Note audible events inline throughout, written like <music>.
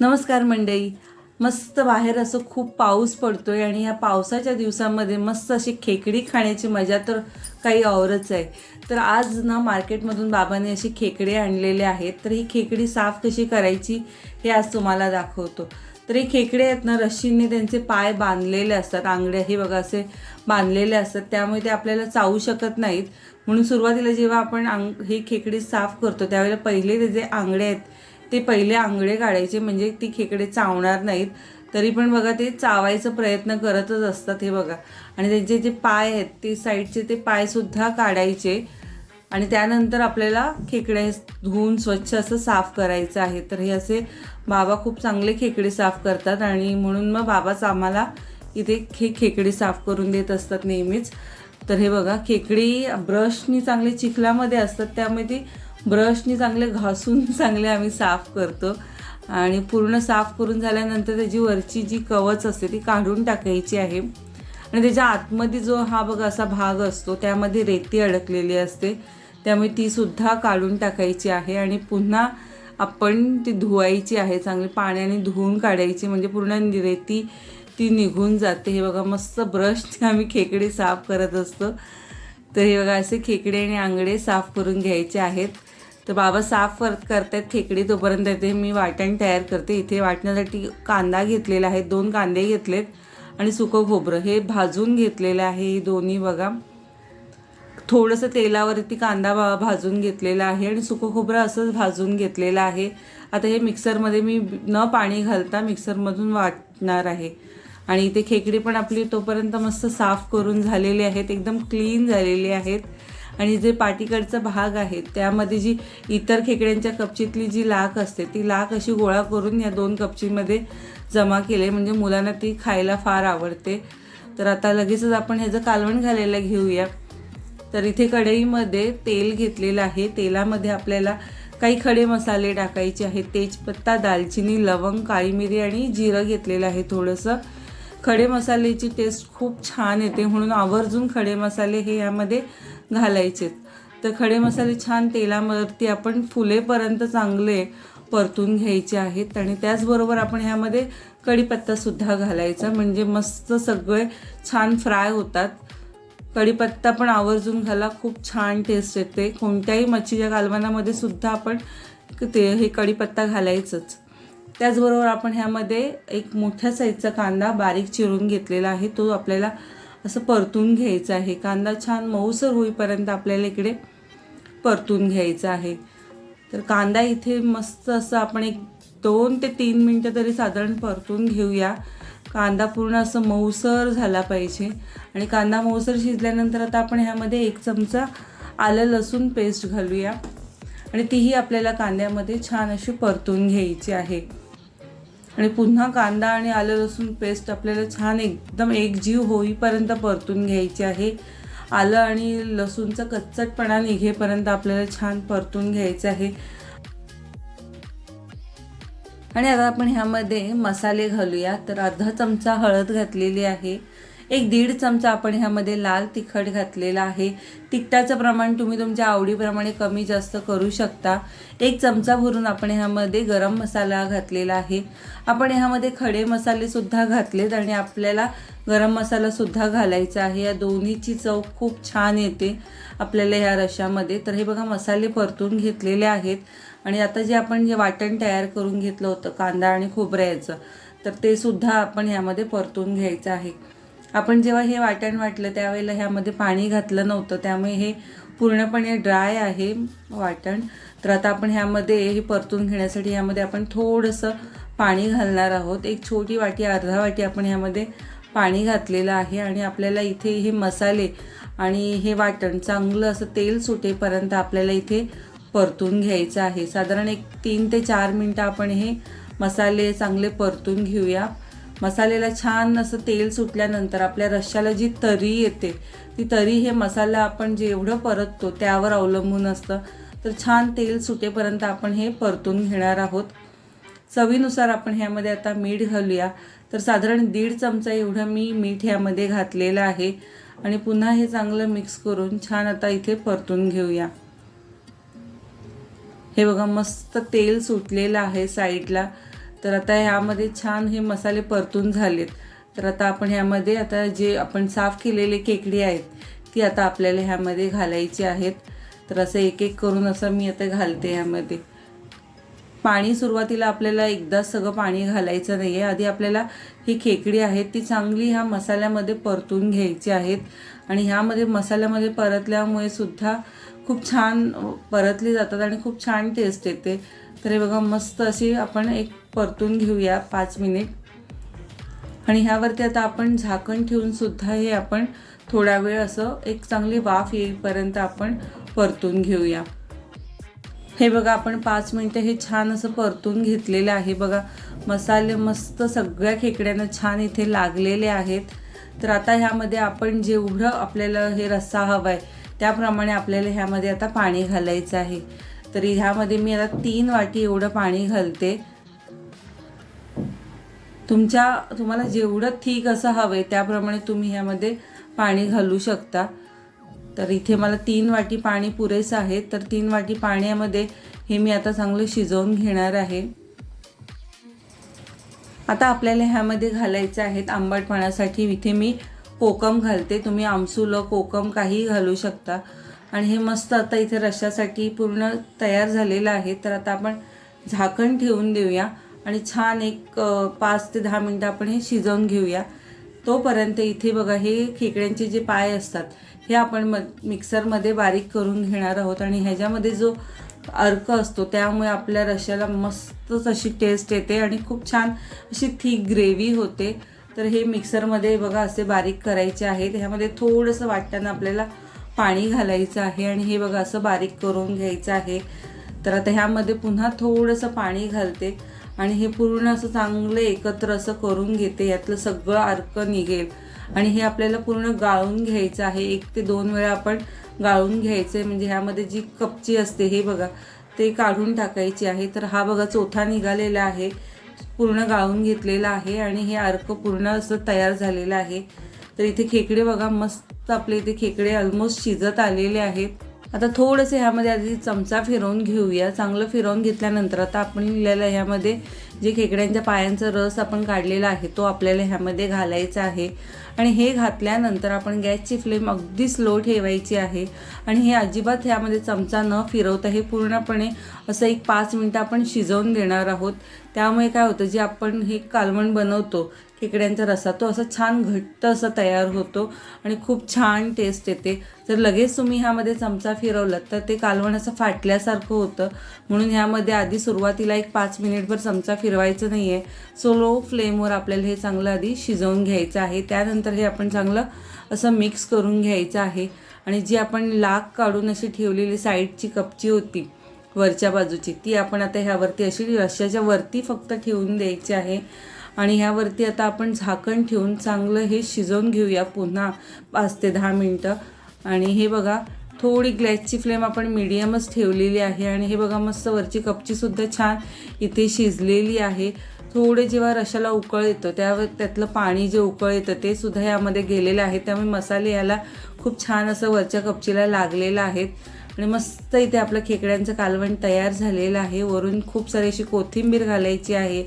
नमस्कार मंडई मस्त बाहेर असं खूप पाऊस पडतो आहे आणि या पावसाच्या दिवसामध्ये मस्त अशी खेकडी खाण्याची मजा तर काही औरच आहे. तर आज ना मार्केटमधून बाबांनी अशी खेकडे आणलेले आहेत. तर ही खेकडी साफ कशी करायची हे आज तुम्हाला दाखवतो. तर हे खेकडे आहेत ना रश्शीने त्यांचे पाय बांधलेले असतात आंगड्या हे बघा असे बांधलेले असतात. त्यामुळे ते आपल्याला चावू शकत नाहीत. म्हणून सुरुवातीला जेव्हा आपण आंग ही खेकडी साफ करतो त्यावेळेला पहिले ते जे आंगडे आहेत ते पहिले आंगळे काढायचे म्हणजे ती खेकडे चावणार नाहीत. तरी पण बघा ते चावायचा प्रयत्न करतच असतात हे बघा. आणि त्यांचे जे पाय आहेत ते साईडचे ते पायसुद्धा काढायचे. आणि त्यानंतर आपल्याला खेकडे धुवून स्वच्छ असं साफ करायचं आहे. तर हे असे बाबा खूप चांगले खेकडे साफ करतात आणि म्हणून मग बाबाच आम्हाला इथे खे खेकडे साफ करून देत असतात नेहमीच. तर हे बघा खेकडी ब्रशनी चांगले चिखलामध्ये असतात. त्यामुळे ती ब्रशनी चांगले घासून <laughs> चांगले आम्ही साफ करतो. आणि पूर्ण साफ करून झाल्यानंतर त्याची वरची जी कवच असते ती काढून टाकायची आहे. आणि त्याच्या आतमध्ये जो हा बघा असा भाग असतो त्यामध्ये रेती अडकलेली असते. त्यामुळे तीसुद्धा काढून टाकायची आहे. आणि पुन्हा आपण ती धुवायची आहे चांगली पाण्याने धुवून काढायची. म्हणजे पूर्ण रेती ती निघून जाते. हे बघा मस्त ब्रशने <laughs> आम्ही खेकडे साफ करत असतो. तर हे बघा असे खेकडे आणि आंगडे साफ करून घ्यायचे आहेत. तर बाबा साफ कर करतायत खेकडी तोपर्यंत इथे मी वाटण तयार करते. इथे वाटण्यासाठी कांदा घेतलेला आहे. दोन कांदे घेतलेत आणि सुकं खोबरं. हे भाजून घेतलेलं आहे दोन्ही बघा. थोडंसं तेलावरती कांदा भा भाजून घेतलेला आहे आणि सुकं खोबरं असंच भाजून घेतलेलं आहे. आता हे मिक्सरमध्ये मी न पाणी घालता मिक्सरमधून वाटणार आहे. आणि इथे खेकडी पण आपली तोपर्यंत मस्त साफ करून झालेली आहेत. एकदम क्लीन झालेली आहेत. आणि जे पाठीकडचा भाग आहे त्यामध्ये जी इतर खेकड्यांच्या कपचीतली जी लाख असते ती लाख अशी गोळा करून या दोन कपचीमध्ये जमा केले म्हणजे मुलांना ती खायला फार आवडते. तर आता लगेचच आपण ह्याचं कालवण घालायला घेऊया. तर इथे कढईमध्ये तेल घेतलेलं आहे. तेलामध्ये आपल्याला काही खडे मसाले टाकायचे आहेत. तेजपत्ता दालचिनी लवंग काळी मिरी आणि जिरं घेतलेलं आहे थोडंसं. खडे मसाल्याची टेस्ट खूप छान येते. म्हणून आवर्जून खडे मसाले हे यामध्ये घालायचे तर खडे मसाले छान तेलावरती आपण फुलेपर्यंत चांगले परतून घ्यायचे आहेत आणि त्याचबरोबर आपण ह्यामध्ये कढीपत्तासुद्धा घालायचा. म्हणजे मस्त सगळे छान फ्राय होतात. कढीपत्ता पण आवर्जून घाला खूप छान टेस्ट येते. कोणत्याही मच्छीच्या कालवणामध्ये सुद्धा आपण ते हे कढीपत्ता घालायचंच. त्याचबरोबर आपण ह्यामध्ये एक मोठ्या साईजचा कांदा बारीक चिरून घेतलेला आहे. तो आपल्याला असं परतून घ्यायचं आहे. कांदा छान मऊसर होईपर्यंत आपल्याला इकडे परतून घ्यायचा आहे. तर कांदा इथे मस्त असं आपण एक दोन ते तीन मिनटं तरी साधारण परतून घेऊया. कांदा पूर्ण असं मऊसर झाला पाहिजे. आणि कांदा मऊसर शिजल्यानंतर आता आपण ह्यामध्ये एक चमचा आलं लसूण पेस्ट घालूया. आणि तीही आपल्याला कांद्यामध्ये छान अशी परतून घ्यायची आहे. आणि पुन्हा कांदा आणि आलं लसूण पेस्ट आपल्याला छान एकदम एकजीव होईपर्यंत परतून घ्यायची आहे. आलं आणि लसूणचा कच्चटपणा निघेपर्यंत आपल्याला छान परतून घ्यायचं आहे. आणि आता आपण ह्यामध्ये मसाले घालूया. तर अर्धा चमचा हळद घातलेली आहे. एक दीड चमचा आपण ह्यामध्ये लाल तिखट घातलेला आहे. तिखटाचं प्रमाण तुम्ही तुमच्या आवडीप्रमाणे कमी जास्त करू शकता. एक चमचा भरून आपण ह्यामध्ये गरम मसाला घातलेला आहे. आपण ह्यामध्ये खडे मसालेसुद्धा घातलेत आणि आपल्याला गरम मसालासुद्धा घालायचा आहे. या दोन्हीची चव खूप छान येते आपल्याला ह्या रशामध्ये तर हे बघा मसाले परतून घेतलेले आहेत. आणि आता जे आपण जे वाटण तयार करून घेतलं होतं कांदा आणि खोबऱ्याचं तर ते सुद्धा आपण ह्यामध्ये परतून घ्यायचं आहे. आपण जेव्हा हे वाटण वाटलं त्यावेळेला ह्यामध्ये पाणी घातलं नव्हतं त्यामुळे हे पूर्णपणे ड्राय आहे वाटण. तर आता आपण ह्यामध्ये हे परतून घेण्यासाठी ह्यामध्ये आपण थोडंसं पाणी घालणार आहोत. एक छोटी वाटी अर्धा वाटी आपण ह्यामध्ये पाणी घातलेलं आहे आणि आपल्याला इथे हे मसाले आणि हे वाटण चांगलं असं तेल सुटेपर्यंत आपल्याला इथे परतून घ्यायचं आहे. साधारण एक तीन ते चार मिनटं आपण हे मसाले चांगले परतून घेऊया. मसाल्याला छान असं तेल सुटल्यानंतर आपल्या रश्श्याला जी तरी येते ती तरी हे मसाला आपण जेवढं परततो त्यावर अवलंबून असतं. तर छान तेल सुटेपर्यंत आपण हे परतून घेणार आहोत. चवीनुसार आपण ह्यामध्ये आता मीठ घालूया. तर साधारण दीड चमचा एवढं मी मीठ ह्यामध्ये घातलेलं आहे. आणि पुन्हा हे चांगलं मिक्स करून छान आता इथे परतून घेऊया. हे बघा मस्त तेल सुटलेलं आहे साईडला. तर आता ह्यामध्ये छान हे मसाले परतून झालेत. तर आता आपण ह्यामध्ये आता जे आपण साफ केलेले खेकडी आहेत ती आता आपल्याला ह्यामध्ये घालायची आहेत. तर असं एक एक करून असं मी आता घालते ह्यामध्ये. पाणी सुरुवातीला आपल्याला एकदा सगळं पाणी घालायचं नाही आहे आधी आपल्याला ही खेकडी आहेत ती चांगली ह्या मसाल्यामध्ये परतून घ्यायची आहेत. आणि ह्यामध्ये मसाल्यामध्ये परतल्यामुळे सुद्धा खूप छान परतली जातात आणि खूप छान टेस्ट येते. तर हे बघा मस्त अशी आपण एक परतून घेऊया पाच मिनिट आणि ह्यावरती आता आपण झाकण ठेवूनसुद्धा हे आपण थोडा वेळ असं एक चांगली वाफ येईपर्यंत आपण परतून घेऊया. हे बघा आपण पाच मिनटं हे छान असं परतून घेतलेलं आहे. बघा मसाले मस्त सगळ्या खेकड्यांना छान इथे लागलेले आहेत. तर आता ह्यामध्ये आपण जेवढं आपल्याला हे रस्सा हवा आहे त्याप्रमाणे आपल्याला ह्यामध्ये आता पाणी घालायचं आहे. तरी ह्यामध्ये मी आता तीन वाटी एवढं पाणी घालते. तुमच्या तुम्हाला जेवढं ठीक असं हवं आहे त्याप्रमाणे तुम्ही ह्यामध्ये पाणी घालू शकता. तर इथे मला तीन वाटी पाणी पुरेसं आहे. तर तीन वाटी पाण्यामध्ये हे मी आता चांगलं शिजवून घेणार आहे. आता आपल्याला ह्यामध्ये घालायचे आहेत आंबटपणासाठी. इथे मी कोकम घालते. तुम्ही आमसुलं कोकम काहीही घालू शकता. आणि हे मस्त आता इथे रशासाठी पूर्ण तयार झालेलं आहे. तर आता आपण झाकण ठेवून देऊया. आणि छान एक पाच ते दहा मिनटं आपण हे शिजवून घेऊया. तोपर्यंत इथे बघा हे खेकड्यांचे जे पाय असतात हे आपण म मिक्सरमध्ये बारीक करून घेणार आहोत. आणि ह्याच्यामध्ये जो अर्क असतो त्यामुळे आपल्या रश्याला मस्तच अशी टेस्ट येते आणि खूप छान अशी थिक ग्रेव्ही होते. तर हे मिक्सरमध्ये बघा असे बारीक करायचे आहेत. ह्यामध्ये थोडंसं वाटताना आपल्याला पाणी घालायचं आहे आणि हे बघा असं बारीक करून घ्यायचं आहे. तर आता ह्यामध्ये पुन्हा थोडंसं पाणी घालते आणि हे पूर्ण असं चांगलं एकत्र असं करून घेते. यातलं सगळं अर्क निघेल आणि हे आपल्याला पूर्ण गाळून घ्यायचं आहे. एक ते दोन वेळा आपण गाळून घ्यायचं आहे म्हणजे ह्यामध्ये जी कपची असते हे बघा ते काढून टाकायची आहे. तर हा बघा चोथा निघालेला आहे. पूर्ण गाळून घेतलेलं आहे आणि हे अर्क पूर्ण असं तयार झालेलं आहे. तर इथे खेकडे बघा मस्त आपले इथे खेकडे ऑलमोस्ट शिजत आलेले आहेत. आता थोडंसं ह्यामध्ये आधी चमचा फिरवून घेऊया. चांगलं फिरवून घेतल्यानंतर आता आपण लिहिलेलं ह्यामध्ये जे खेकड्यांच्या पायांचा रस आपण काढलेला आहे तो आपल्याला ह्यामध्ये घालायचा आहे. आणि हे घातल्यानंतर आपण गॅसची फ्लेम अगदी स्लो ठेवायची आहे. आणि हे अजिबात ह्यामध्ये चमचा न फिरवता हे पूर्णपणे असं एक पाच मिनटं आपण शिजवून देणार आहोत. त्यामुळे काय होतं जे आपण हे कालवण बनवतो खेकड्यांचा रसा तो असा छान घट्ट असा तयार होतो आणि खूप छान टेस्ट येते. जर लगेच तुम्ही ह्यामध्ये चमचा फिरवलात तर ते कालवण असं फाटल्यासारखं होतं. म्हणून ह्यामध्ये आधी सुरुवातीला एक पाच मिनिटभर चमचा फिरवायचं नाही आहे सो लो फ्लेमवर आपल्याला हे चांगलं आधी शिजवून घ्यायचं आहे. त्यानंतर हे आपण चांगलं असं मिक्स करून घ्यायचं आहे. आणि जी आपण लाग काढून अशी ठेवलेली साईडची कपची होती वरच्या बाजूची ती आपण आता ह्यावरती अशी रश्श्याच्या वरती फक्त ठेवून द्यायची आहे. आणि ह्यावरती आता आपण झाकण ठेवून चांगलं हे शिजवून घेऊया पुन्हा पाच ते दहा मिनटं. आणि हे बघा थोडी ग्लॅसची फ्लेम आपण मिडियमच ठेवलेली आहे. आणि हे बघा मस्त वरची कपचीसुद्धा छान इथे शिजलेली आहे. थोडे जेव्हा रशाला उकळ येतं त्यावर त्यातलं पाणी जे उकळ येतं ते सुद्धा यामध्ये गेलेलं आहे. त्यामुळे मसाले याला खूप छान असं वरच्या कपचीला लागलेलं आहेत. आणि मस्त इथे आपलं खेकड्यांचं कालवण तयार झालेलं आहे. वरून खूप सारी अशी कोथिंबीर घालायची आहे.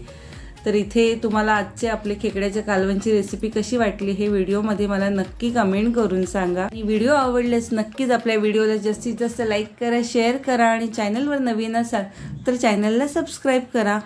तर इथे तुम्हाला आजचे आपले खेकड्याच्या कालवणची रेसिपी कशी वाटली हे व्हिडिओमध्ये मला नक्की कमेंट करून सांगा. आणि व्हिडिओ आवडल्यास नक्कीच आपल्या व्हिडिओला जास्तीत जास्त लाईक करा शेअर करा आणि चॅनलवर नवीन असाल तर चॅनलला सबस्क्राईब करा.